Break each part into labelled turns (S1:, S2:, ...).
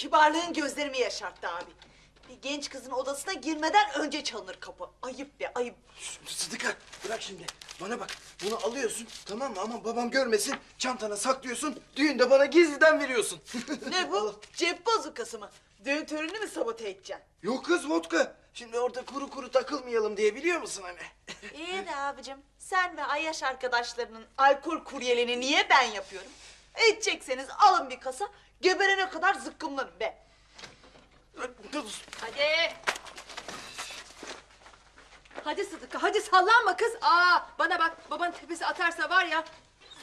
S1: kibarlığın gözlerimi yaşarttı abi. Bir genç kızın odasına girmeden önce çalınır kapı. Ayıp be ayıp.
S2: Sıdıka bırak şimdi. Bana bak bunu alıyorsun tamam mı ama babam görmesin. Çantana saklıyorsun. Düğünde bana gizliden veriyorsun.
S1: Ne bu? Cep bazukası mı? Düğün törenini mi sabote edeceksin?
S2: Yok kız vodka. Şimdi orada kuru kuru takılmayalım diye biliyor musun hani?
S1: İyi de abicim sen ve Ayyaş arkadaşlarının alkol kuryeliğini niye ben yapıyorum? Edecekseniz alın bir kasa geberene kadar zıkkımlanın be.
S3: Hadi. Hadi Sıdıka hadi sallanma kız. Aa bana bak baban tepesi atarsa var ya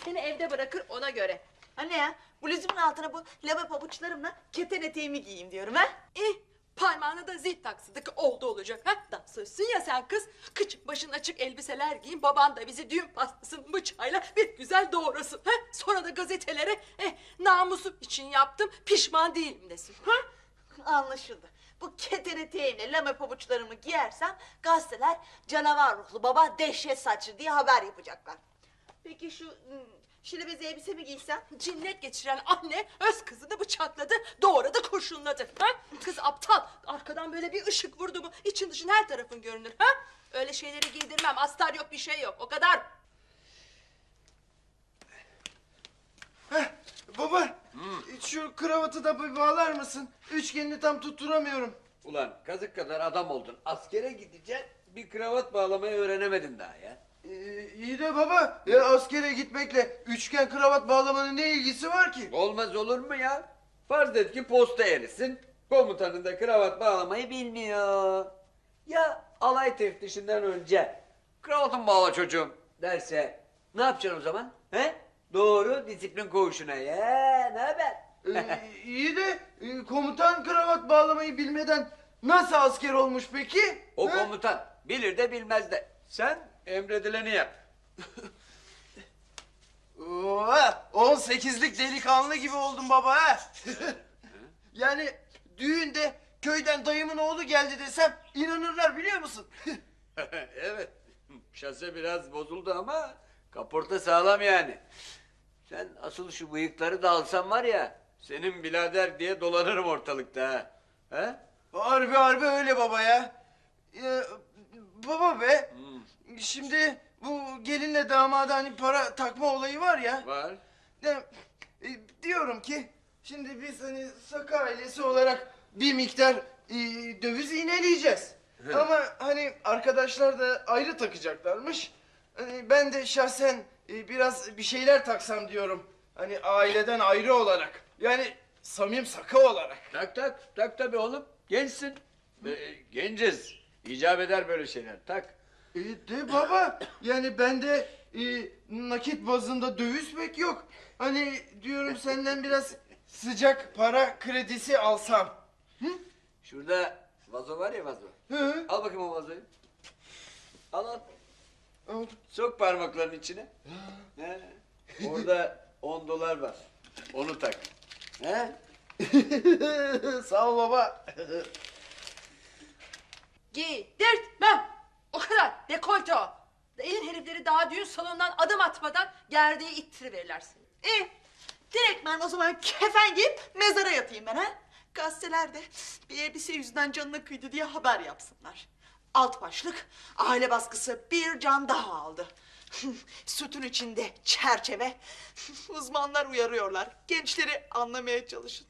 S3: seni evde bırakır ona göre.
S1: Anne ya bluzumun altına bu lava pabuçlarımla keten eteğimi giyeyim diyorum ha.
S3: İh parmağına da zil tak Sıdıka oldu olacak. Ha? Dansözsün ya sen kız. Kıçın başın açık elbiseler giyin. Baban da bizi düğün pastasının bıçağıyla bir güzel doğrasın. Ha? Sonra da gazetelere eh, namusum için yaptım pişman değilim desin. Ha?
S1: Anlaşıldı. Bu keten eteğimle lame pabuçlarımı giyersem gazeteler canavar ruhlu baba dehşet saçlı diye haber yapacaklar. Peki şu hmm, şilebezi elbise mi giysem?
S3: Cinnet geçiren anne öz kızını bıçakladı, doğradı, kurşunladı. Ha? Kız aptal. Arkadan böyle bir ışık vurdu mu için dışın her tarafın görünür. Ha? Öyle şeyleri giydirmem. Astar yok bir şey yok. O kadar.
S2: Heh, baba şu kravatı da bir bağlar mısın? Üçgenini tam tutturamıyorum.
S4: Ulan kazık kadar adam oldun. Askere gideceksin. Bir kravat bağlamayı öğrenemedin daha ya.
S2: Ee, iyi de baba ya askere gitmekle üçgen kravat bağlamanın ne ilgisi var ki?
S4: Olmaz olur mu ya? Farz et ki posta erisin. Komutanın da kravat bağlamayı bilmiyor. Ya alay teftişinden önce kravatın bağla çocuğum derse ne yapacaksın o zaman? He? Doğru disiplin koğuşuna ya ne haber?
S2: Ee, iyi de e, komutan kravat bağlamayı bilmeden nasıl asker olmuş peki?
S4: O
S2: Ha?
S4: komutan bilir de bilmez de. Sen emredileni yap.
S2: Oha, 18'lik delikanlı gibi oldun baba ha. yani düğünde köyden dayımın oğlu geldi desem inanırlar biliyor musun?
S4: evet. Şase biraz bozuldu ama kaporta sağlam yani. Sen asıl şu bıyıkları da alsan var ya senin birader diye dolanırım ortalıkta ha. He?
S2: harbi harbi öyle baba ya. Ya, baba be. Şimdi bu gelinle damada hani para takma olayı var ya.
S4: Var.
S2: Ya, e, diyorum ki şimdi biz hani Saka ailesi olarak bir miktar e, döviz iğneleyeceğiz. Ama hani arkadaşlar da ayrı takacaklarmış. Hani ben de şahsen e, biraz bir şeyler taksam diyorum. Hani aileden ayrı olarak. Yani Samim Saka olarak.
S4: Tak tak tak tabii oğlum. Gençsin. Ee, genciz. İcap eder böyle şeyler. Tak.
S2: E, de baba yani bende e, nakit bazında döviz pek yok. Hani diyorum senden biraz sıcak para kredisi alsam.
S4: Şurada vazo var ya vazo.
S2: Hı?
S4: Al bakayım o vazoyu. Al al.
S2: Al.
S4: Sok parmaklarının içine. He. Orada 10 dolar var. Onu tak. He?
S2: Sağ ol baba.
S3: Giydirtmem. O kadar. Dekolte o. Elin herifleri daha düğün salonundan adım atmadan gerdeği ittiriverirler seni.
S1: İyi. Direkt ben o zaman kefen giyip mezara yatayım ben ha. Gazetelerde bir elbise yüzünden canına kıydı diye haber yapsınlar. Alt başlık aile baskısı bir can daha aldı. Sütün içinde çerçeve. Uzmanlar uyarıyorlar. Gençleri anlamaya çalışın.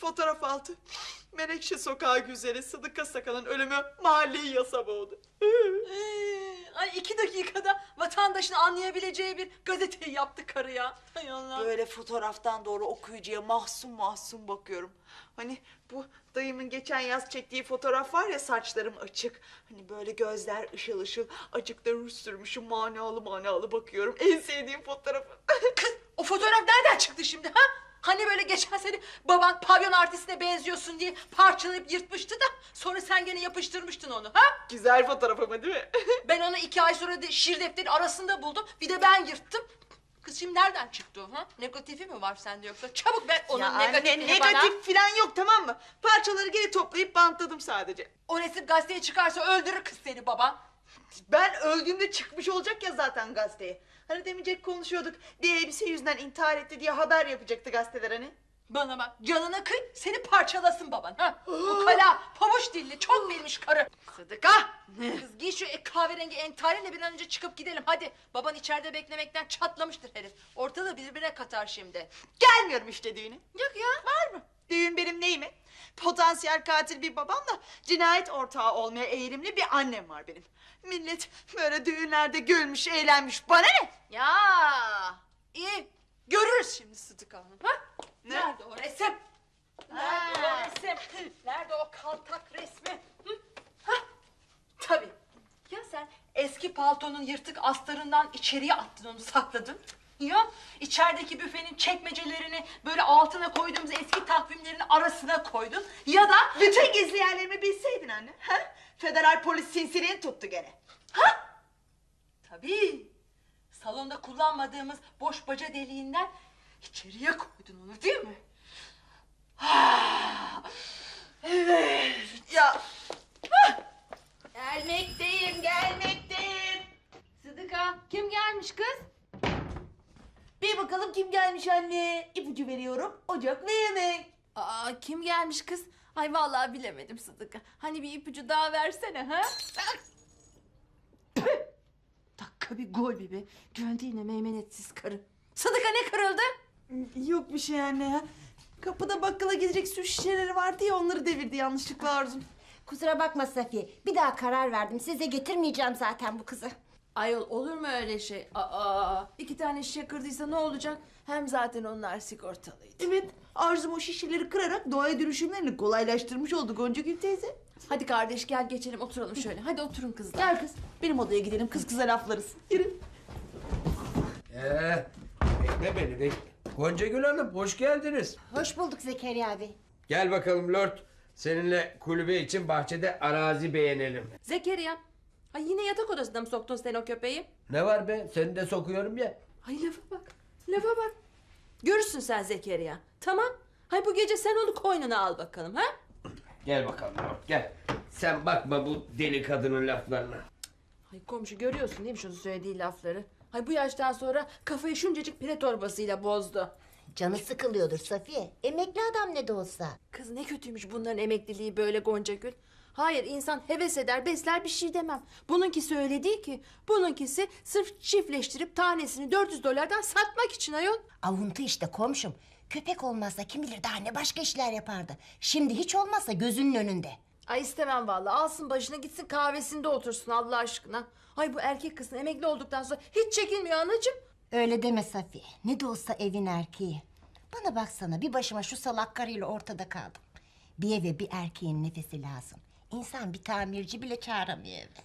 S1: Fotoğraf altı. Menekşe sokağı güzeli Sıdıka Sakal'ın ölümü mahalleyi yasa boğdu.
S3: Ee, ay iki dakikada vatandaşın anlayabileceği bir gazeteyi yaptı karı ya. Hay Allah.
S1: Böyle fotoğraftan doğru okuyucuya mahzun mahzun bakıyorum. Hani bu dayımın geçen yaz çektiği fotoğraf var ya saçlarım açık. Hani böyle gözler ışıl ışıl acık da ruj sürmüşüm manalı manalı bakıyorum. En sevdiğim fotoğrafı.
S3: Kız o fotoğraf nereden çıktı şimdi ha? Hani böyle geçen sene baban pavyon artistine benziyorsun diye parçalayıp yırtmıştı da sonra sen gene yapıştırmıştın onu ha?
S1: Güzel fotoğraf ama değil mi?
S3: Ben onu iki ay sonra de şiir defteri arasında buldum. Bir de ben yırttım. Kız şimdi nereden çıktı o ha? Negatifi mi var sende yoksa? Çabuk ver onun
S1: ya anne
S3: negatifini bana.
S1: negatif falan yok tamam mı? Parçaları geri toplayıp bantladım sadece.
S3: O resim gazeteye çıkarsa öldürür kız seni baba.
S1: Ben öldüğümde çıkmış olacak ya zaten gazeteye. Hani demeyecek konuşuyorduk. Bir elbise yüzünden intihar etti diye haber yapacaktı gazeteler hani.
S5: Bana bak canına kıy seni parçalasın baban. Ha? Bu kala pabuç dilli çok bilmiş karı. Sıdıka. Kız giy şu e- kahverengi entarinle bir an önce çıkıp gidelim hadi. Baban içeride beklemekten çatlamıştır herif. Ortalığı birbirine katar şimdi.
S1: Gelmiyorum işte düğüne.
S5: Yok ya.
S1: Var mı? Düğün benim neyime? Potansiyel katil bir babamla cinayet ortağı olmaya eğilimli bir annem var benim. Millet böyle düğünlerde gülmüş, eğlenmiş. Bana ne?
S5: Ya iyi. Görürüz şimdi Sıdıka Hanım. Ha?
S1: Ne?
S5: Nerede o resim? Nerede o resim? Nerede o kaltak resmi? Hı? Ha? Tabii. Ya sen eski paltonun yırtık astarından içeriye attın onu sakladın. Ya içerideki büfenin çekmecelerini böyle altına koyduğumuz eski takvimlerin arasına koydun. Ya da
S1: Bütün gizli yerlerimi bilseydin anne. Ha? Federal polis sinsiliğini tuttu gene.
S5: Tabii. Salonda kullanmadığımız boş baca deliğinden içeriye koydun onu değil mi? Ah, evet.
S1: Ya
S5: Gelmekteyim, gelmekteyim. Sıdıka, kim gelmiş kız?
S6: Bir bakalım kim gelmiş anne. İpucu veriyorum. Ocak ve yemek.
S3: Aa kim gelmiş kız? Ay vallahi bilemedim Sıdıka. Hani bir ipucu daha versene ha? Dakika bir gol bir be. Geldi yine meymenetsiz karı. Sıdıka ne kırıldı?
S6: Yok bir şey anne ya. Kapıda bakkala gidecek su şişeleri vardı ya onları devirdi yanlışlıkla Arzum.
S7: Kusura bakma Safiye. Bir daha karar verdim. Size getirmeyeceğim zaten bu kızı.
S3: Ayol olur mu öyle şey? Aa iki tane şişe kırdıysa ne olacak? Hem zaten onlar sigortalıydı.
S6: Evet Arzum o şişeleri kırarak doğaya dönüşümlerini kolaylaştırmış oldu Gonca Gül teyze.
S3: Hadi kardeş gel geçelim oturalım şöyle. Hadi oturun kızlar.
S6: Gel kız benim odaya gidelim kız kıza laflarız. Yürü.
S8: Ee, bekle beni bekle. Gonca Gül Hanım hoş geldiniz.
S7: Hoş bulduk Zekeriya abi.
S8: Gel bakalım Lord. Seninle kulübe için bahçede arazi beğenelim.
S3: Zekeriya. Ay yine yatak odasına mı soktun sen o köpeği?
S8: Ne var be? Seni de sokuyorum ya.
S3: Ay lafa bak. Lafa bak. Görürsün sen Zekeriya. Tamam. Hay bu gece sen onu koynuna al bakalım ha?
S8: Gel bakalım gel. Sen bakma bu deli kadının laflarına.
S3: Ay komşu görüyorsun değil mi şunu söylediği lafları? Hay bu yaştan sonra kafayı şuncacık pire torbasıyla bozdu.
S7: Canı sıkılıyordur Safiye. Emekli adam ne de olsa.
S3: Kız ne kötüymüş bunların emekliliği böyle Gonca Gül. Hayır insan heves eder besler bir şey demem. Bununkisi öyle değil ki. Bununkisi sırf çiftleştirip tanesini 400 dolardan satmak için ayol.
S7: Avuntu işte komşum. Köpek olmazsa kim bilir daha ne başka işler yapardı. Şimdi hiç olmazsa gözünün önünde.
S3: Ay istemem vallahi alsın başına gitsin kahvesinde otursun Allah aşkına. Ay bu erkek kızın emekli olduktan sonra hiç çekilmiyor anacığım.
S7: Öyle deme Safiye. Ne de olsa evin erkeği. Bana baksana bir başıma şu salak karıyla ortada kaldım. Bir eve bir erkeğin nefesi lazım. İnsan bir tamirci bile çağıramıyor eve.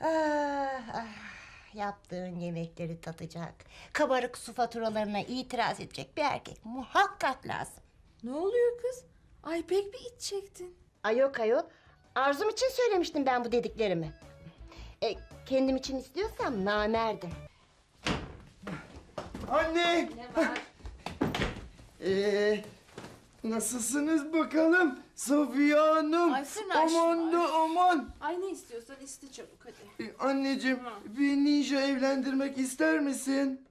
S7: Ah, ah, yaptığın yemekleri tatacak. Kabarık su faturalarına itiraz edecek bir erkek muhakkak lazım.
S3: Ne oluyor kız? Ay pek bir iç çektin.
S7: Ay yok ayol. Arzum için söylemiştim ben bu dediklerimi. E, kendim için istiyorsam namerdim.
S2: anne.
S3: Ne var?
S2: Ee, nasılsınız bakalım Safiye Hanım?
S3: Ay, fırnaş
S2: aman da aman.
S3: Ay ne istiyorsan iste çabuk hadi.
S2: Ee, anneciğim bir ninja evlendirmek ister misin?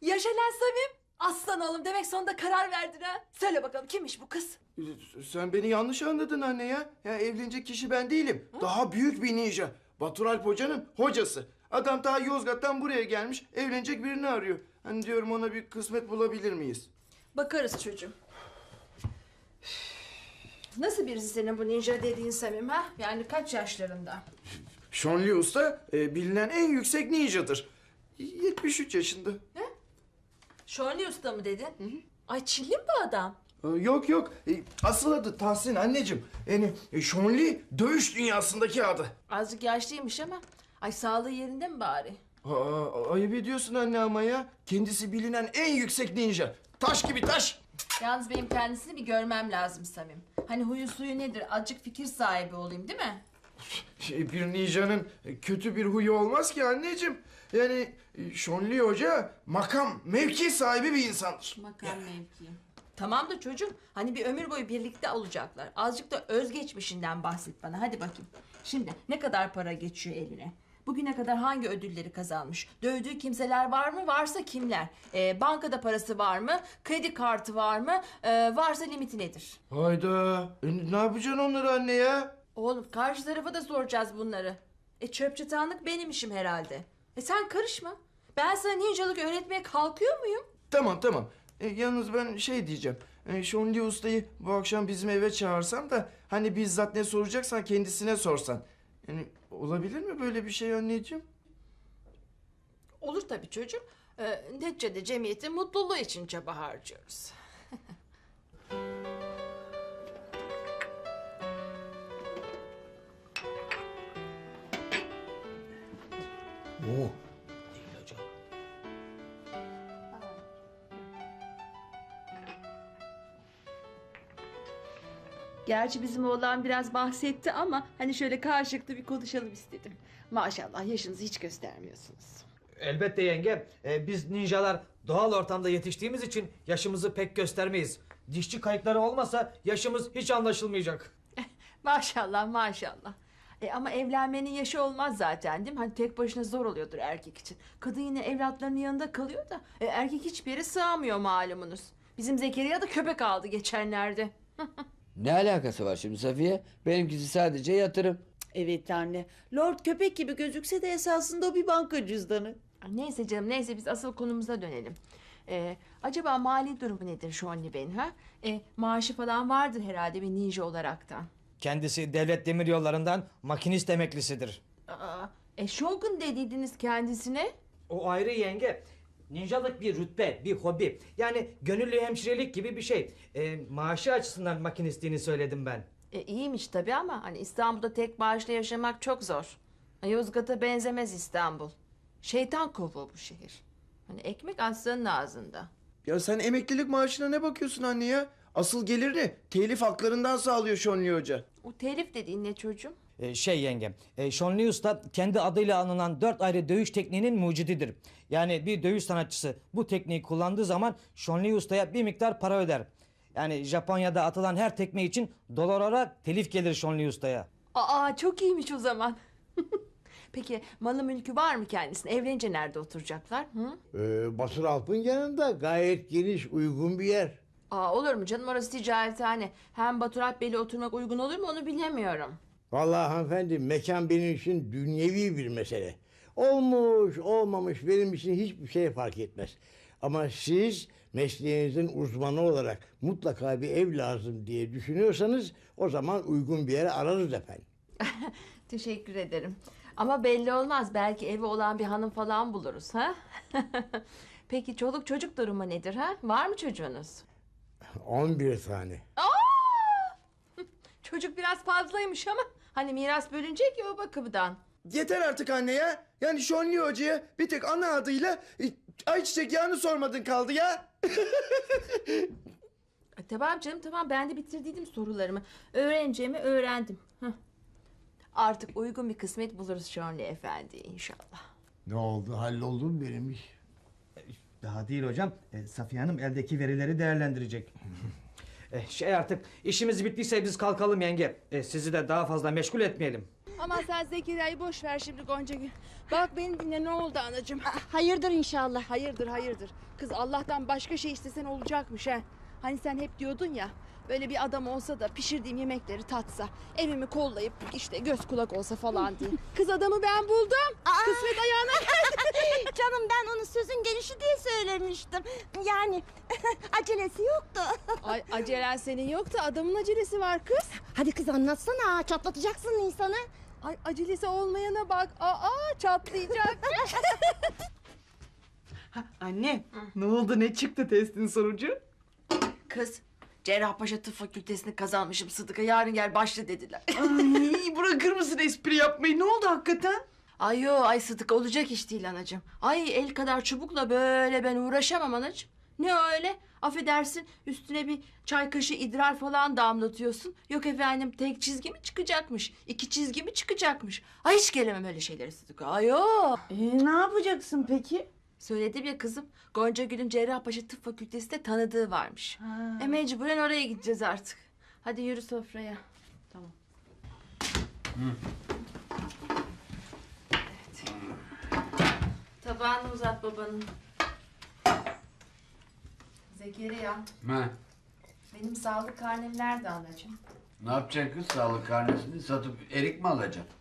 S3: Yaşa lan Samim. Aslan oğlum demek sonunda karar verdin ha. Söyle bakalım kimmiş bu kız?
S2: Ee, Sen beni yanlış anladın anne ya. Ya evlenecek kişi ben değilim. Daha büyük bir ninja. Batur Alp Hoca'nın hocası. Adam ta Yozgat'tan buraya gelmiş. Evlenecek birini arıyor. Hani diyorum ona bir kısmet bulabilir miyiz?
S3: Bakarız çocuğum. Nasıl birisi senin bu ninja dediğin Samim ha? Yani kaç yaşlarında?
S2: Sean Lee Usta e, bilinen en yüksek ninjadır. 73 yaşında.
S3: Şorli Usta mı dedin? Ay Çinli mi bu adam?
S2: Ee, Yok yok. Ee, Asıl adı Tahsin anneciğim. Yani e, Sean Lee dövüş dünyasındaki adı.
S3: Azıcık yaşlıymış ama. Ay sağlığı yerinde mi bari?
S2: Aa, ayıp ediyorsun anne ama ya. Kendisi bilinen en yüksek ninja. Taş gibi taş.
S3: Yalnız benim kendisini bir görmem lazım Samim. Hani huyu suyu nedir? Azıcık fikir sahibi olayım değil mi?
S2: Şey, bir ninjanın kötü bir huyu olmaz ki anneciğim. Yani e, Lee Hoca makam, mevki sahibi bir insandır.
S3: Makam mevki. Tamam da çocuğum hani bir ömür boyu birlikte olacaklar. Azıcık da özgeçmişinden bahset bana hadi bakayım. Şimdi ne kadar para geçiyor eline? Bu Bugüne kadar hangi ödülleri kazanmış? Dövdüğü kimseler var mı? Varsa kimler? Ee, bankada parası var mı? Kredi kartı var mı? Ee, varsa limiti nedir?
S2: Hayda. E, ne yapacaksın onları anne ya?
S3: Oğlum karşı tarafa da soracağız bunları. E çöp çatanlık benim işim herhalde. E sen karışma. Ben sana ninjalık öğretmeye kalkıyor muyum?
S2: Tamam tamam. E, yalnız ben şey diyeceğim. E, Şonli Usta'yı bu akşam bizim eve çağırsam da hani bizzat ne soracaksan kendisine sorsan. Yani olabilir mi böyle bir şey anneciğim?
S3: Olur tabii çocuğum. Ee, neticede cemiyetin mutluluğu için çaba harcıyoruz.
S8: Oo.
S6: Gerçi bizim oğlan biraz bahsetti ama hani şöyle karşılıklı bir konuşalım istedim. Maşallah yaşınızı hiç göstermiyorsunuz.
S9: Elbette yenge. Ee, biz ninjalar doğal ortamda yetiştiğimiz için yaşımızı pek göstermeyiz. Dişçi kayıtları olmasa yaşımız hiç anlaşılmayacak.
S3: Maşallah maşallah. E ama evlenmenin yaşı olmaz zaten değil mi? Hani tek başına zor oluyordur erkek için. Kadın yine evlatlarının yanında kalıyor da e, erkek hiçbir yere sığamıyor malumunuz. Bizim Zekeriya da köpek aldı geçenlerde.
S4: Ne alakası var şimdi Safiye? Benimkisi sadece yatırım.
S6: Evet anne. Lord köpek gibi gözükse de esasında o bir banka cüzdanı.
S3: Neyse canım neyse biz asıl konumuza dönelim. E, acaba mali durumu nedir şu anne Bey'in ha? E, maaşı falan vardır herhalde bir ninja olaraktan.
S9: Kendisi devlet demiryollarından makinist emeklisidir.
S3: Aa, e Shogun dediydiniz kendisine.
S9: O ayrı yenge. Ninjalık bir rütbe, bir hobi. Yani gönüllü hemşirelik gibi bir şey. Ee, maaşı açısından makinistliğini söyledim ben.
S3: E, iyiymiş tabii ama hani İstanbul'da tek maaşla yaşamak çok zor. Yozgat'a benzemez İstanbul. Şeytan kovuğu bu şehir. Hani ekmek aslanın ağzında.
S2: Ya sen emeklilik maaşına ne bakıyorsun anne ya? Asıl gelirini telif haklarından sağlıyor Şonli Hoca.
S3: O telif dediğin ne çocuğum?
S9: Ee, şey yenge, e, Sean Usta kendi adıyla anılan dört ayrı dövüş tekniğinin mucididir. Yani bir dövüş sanatçısı bu tekniği kullandığı zaman Sean Usta'ya bir miktar para öder. Yani Japonya'da atılan her tekme için dolar olarak telif gelir Sean Usta'ya.
S3: Aa çok iyiymiş o zaman. Peki malı mülkü var mı kendisine? Evlenince nerede oturacaklar? Hı?
S10: Ee, Basır Alp'ın yanında gayet geniş, uygun bir yer.
S3: Aa olur mu canım orası ticarethane. Hem Batur Alp Bey'le oturmak uygun olur mu onu bilemiyorum.
S10: Vallahi hanımefendi mekan benim için dünyevi bir mesele. Olmuş, olmamış benim için hiçbir şey fark etmez. Ama siz mesleğinizin uzmanı olarak mutlaka bir ev lazım diye düşünüyorsanız o zaman uygun bir yere ararız efendim.
S3: Teşekkür ederim. Ama belli olmaz. Belki evi olan bir hanım falan buluruz ha? Peki çoluk çocuk durumu nedir ha? Var mı çocuğunuz?
S10: 11 tane.
S3: Çocuk biraz fazlaymış ama hani miras bölünecek ya o bakımdan.
S2: Yeter artık anne ya. Yani Şonli Hoca'ya bir tek ana adıyla e, ayçiçek yağını sormadın kaldı ya.
S3: E, tamam canım tamam ben de bitirdiydim sorularımı. Öğreneceğimi öğrendim. Hah. Artık uygun bir kısmet buluruz Şönlü Efendi inşallah.
S10: Ne oldu halloldu mu benim iş?
S9: Daha değil hocam. E, Safiye Hanım eldeki verileri değerlendirecek. e, şey artık işimiz bittiyse biz kalkalım yenge. E, sizi de daha fazla meşgul etmeyelim.
S5: Ama sen Zekeriya'yı boş ver şimdi Gonca Gül. Bak beni dinle ne oldu anacığım?
S7: Hayırdır inşallah.
S5: Hayırdır hayırdır. Kız Allah'tan başka şey istesen olacakmış ha. Hani sen hep diyordun ya böyle bir adam olsa da pişirdiğim yemekleri tatsa, evimi kollayıp işte göz kulak olsa falan diye. Kız adamı ben buldum. Kısmet ayağına
S7: Canım ben onun sözün gelişi diye söylemiştim. Yani acelesi yoktu.
S5: Ay acelen senin yok da adamın acelesi var kız.
S7: Hadi kız anlatsana çatlatacaksın insanı.
S5: Ay acelesi olmayana bak. Aa çatlayacak.
S1: Anne ne oldu ne çıktı testin sonucu?
S3: Kız Cerrahpaşa Tıp Fakültesini kazanmışım Sıdık'a yarın gel başla dediler.
S1: Ay bırakır mısın espri yapmayı ne oldu hakikaten?
S3: ay yo ay Sıdık olacak iş değil anacığım. Ay el kadar çubukla böyle ben uğraşamam anacığım. Ne öyle? Affedersin üstüne bir çay kaşığı idrar falan damlatıyorsun. Yok efendim tek çizgi mi çıkacakmış? iki çizgi mi çıkacakmış? Ay hiç gelemem öyle şeylere Sıdık. Ay yo.
S6: Ee, ne yapacaksın peki?
S3: Söyledim ya kızım. Gonca Gül'ün Cerrahpaşa Tıp Fakültesi'nde tanıdığı varmış. E mecburen oraya gideceğiz artık. Hadi yürü sofraya. Tamam. Evet. Tabağını uzat babanın. Zekeriya,
S4: Ha.
S3: benim sağlık karnem nerede anacığım?
S4: Ne yapacaksın kız sağlık karnesini satıp erik mi alacaksın?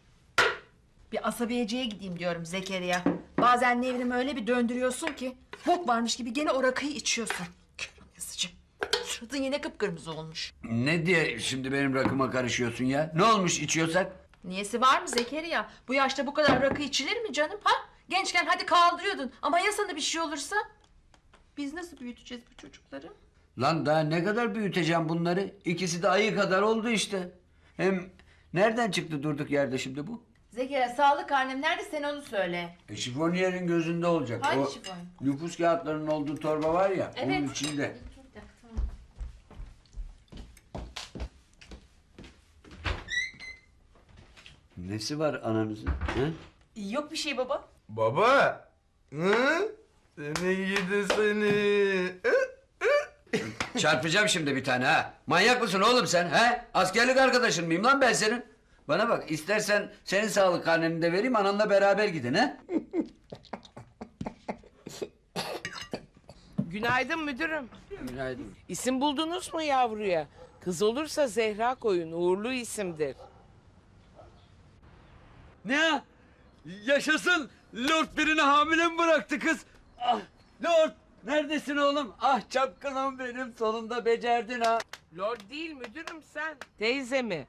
S3: Bir asabiyeciye gideyim diyorum Zekeriya. Bazen nevrimi öyle bir döndürüyorsun ki... ...bok varmış gibi gene o rakıyı içiyorsun. Kör yazıcı. Suratın yine kıpkırmızı olmuş.
S4: Ne diye şimdi benim rakıma karışıyorsun ya? Ne olmuş içiyorsak?
S3: Niyesi var mı Zekeriya? Bu yaşta bu kadar rakı içilir mi canım ha? Gençken hadi kaldırıyordun ama ya sana bir şey olursa? Biz nasıl büyüteceğiz bu çocukları?
S4: Lan daha ne kadar büyüteceğim bunları? İkisi de ayı kadar oldu işte. Hem nereden çıktı durduk yerde şimdi bu?
S3: Zekeriya sağlık karnem nerede sen onu söyle.
S4: E, şifoniyerin gözünde olacak.
S3: Hangi
S4: o
S3: şifon?
S4: nüfus kağıtlarının olduğu torba var ya onun
S3: Evet.
S4: içinde. Nesi var ananızın? He?
S3: Yok bir şey baba.
S2: Baba. Hı? Seni gidi seni.
S4: Çarpacağım şimdi bir tane ha. Manyak mısın oğlum sen ha? Askerlik arkadaşın mıyım lan ben senin? Bana bak istersen senin sağlık karneni de vereyim ananla beraber gidin ha.
S11: Günaydın müdürüm.
S4: Günaydın.
S11: İsim buldunuz mu yavruya? Kız olursa Zehra koyun. Uğurlu isimdir.
S4: Ne? Yaşasın. Lord birini hamile mi bıraktı kız? Ah, Lord neredesin oğlum? Ah çapkınım benim sonunda becerdin ha.
S11: Lord değil müdürüm sen. Teyze mi?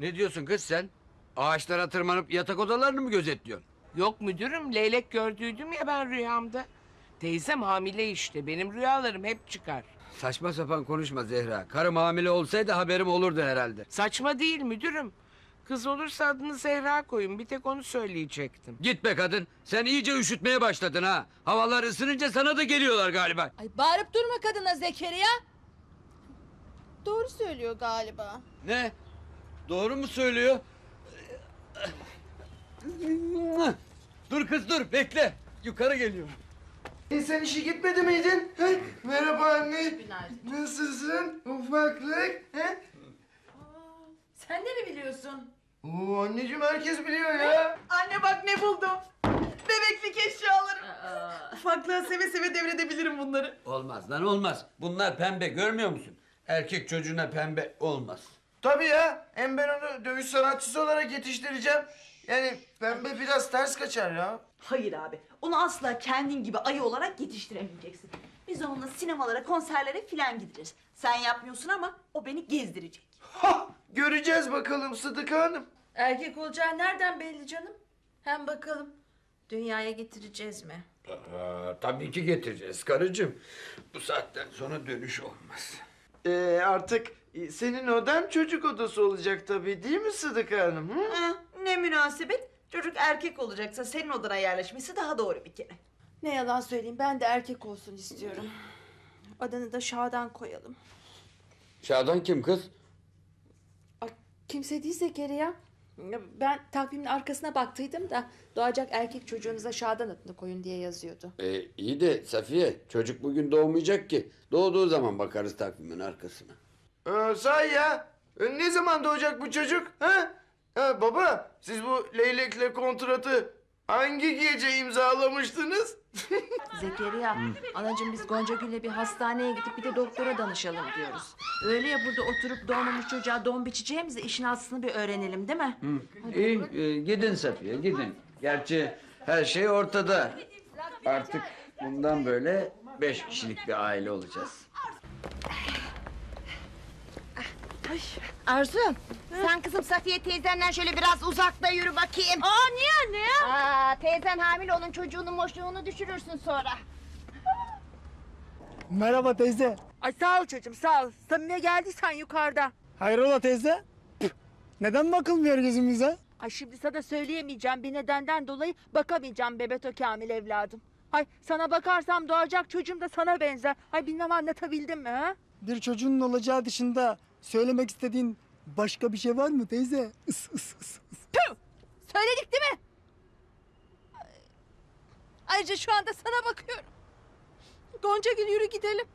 S8: Ne diyorsun kız sen? Ağaçlara tırmanıp yatak odalarını mı gözetliyorsun?
S11: Yok müdürüm leylek gördüydüm ya ben rüyamda. Teyzem hamile işte. Benim rüyalarım hep çıkar.
S8: Saçma sapan konuşma Zehra. Karım hamile olsaydı haberim olurdu herhalde.
S11: Saçma değil müdürüm. Kız olursa adını Zehra koyun. Bir tek onu söyleyecektim.
S8: Git be kadın. Sen iyice üşütmeye başladın ha. Havalar ısınınca sana da geliyorlar galiba.
S3: Ay bağırıp durma kadına Zekeriya. Doğru söylüyor galiba.
S8: Ne? Doğru mu söylüyor? Dur kız dur bekle. Yukarı geliyorum.
S2: E, sen işe gitmedi miydin? He? Merhaba anne. Nasılsın? Ufaklık. He?
S3: Sen de mi biliyorsun?
S2: Oo anneciğim herkes biliyor ya.
S1: Anne bak ne buldum. Bebeklik eşyalarım. Ufaklığa seve seve devredebilirim bunları.
S4: Olmaz lan olmaz. Bunlar pembe görmüyor musun? Erkek çocuğuna pembe olmaz.
S2: Tabii ya. Hem ben onu dövüş sanatçısı olarak yetiştireceğim. Yani pembe biraz ters kaçar ya.
S1: Hayır abi. Onu asla kendin gibi ayı olarak yetiştiremeyeceksin. Biz onunla sinemalara, konserlere filan gideriz. Sen yapmıyorsun ama o beni gezdirecek.
S2: Ha! Göreceğiz bakalım Sıdıka Hanım.
S3: Erkek olacağı nereden belli canım? Hem bakalım dünyaya getireceğiz mi?
S8: Aa, tabii ki getireceğiz karıcığım. Bu saatten sonra dönüş olmaz.
S2: Ee, artık senin odan çocuk odası olacak tabii değil mi Sıdıka Hanım? Hı?
S1: Ha, ne münasebet. Çocuk erkek olacaksa senin odana yerleşmesi daha doğru bir kere.
S3: Ne yalan söyleyeyim ben de erkek olsun istiyorum. Adını da Şadan koyalım.
S8: Şadan kim kız?
S3: Ay, kimse değil Zekeriya. Ben takvimin arkasına baktıydım da doğacak erkek çocuğunuza Şadan adını koyun diye yazıyordu.
S8: Ee, iyi de Safiye çocuk bugün doğmayacak ki. Doğduğu zaman bakarız takvimin arkasına.
S2: Ee, sahi ya. Ee, ne zaman doğacak bu çocuk? Ha? Ha, baba siz bu leylekle kontratı hangi gece imzalamıştınız?
S3: Zekeriya, anacığım biz Gonca Gül'le bir hastaneye gidip bir de doktora danışalım diyoruz. Öyle ya burada oturup doğmamış çocuğa don biçeceğimize işin aslını bir öğrenelim değil mi?
S4: İyi e, gidin Safiye gidin. Gerçi her şey ortada. Artık bundan böyle beş kişilik bir aile olacağız.
S7: Arzu, sen kızım Safiye teyzenden şöyle biraz uzakta yürü bakayım.
S3: Aa niye anne ya?
S7: Aa, teyzen hamile olun çocuğunun boşluğunu düşürürsün sonra.
S12: Merhaba teyze.
S3: Ay sağ ol çocuğum sağ ol. Samime geldiysen yukarıda.
S12: Hayrola teyze? Püh, Neden bakılmıyor gözümüze?
S3: Ay şimdi sana söyleyemeyeceğim bir nedenden dolayı bakamayacağım Bebeto Kamil evladım. Ay sana bakarsam doğacak çocuğum da sana benzer. Ay bilmem anlatabildim mi ha?
S12: Bir çocuğun olacağı dışında söylemek istediğin başka bir şey var mı teyze? Is, is, is, is.
S3: Söyledik değil mi? Ay- Ayrıca şu anda sana bakıyorum. Gonca Gül yürü gidelim.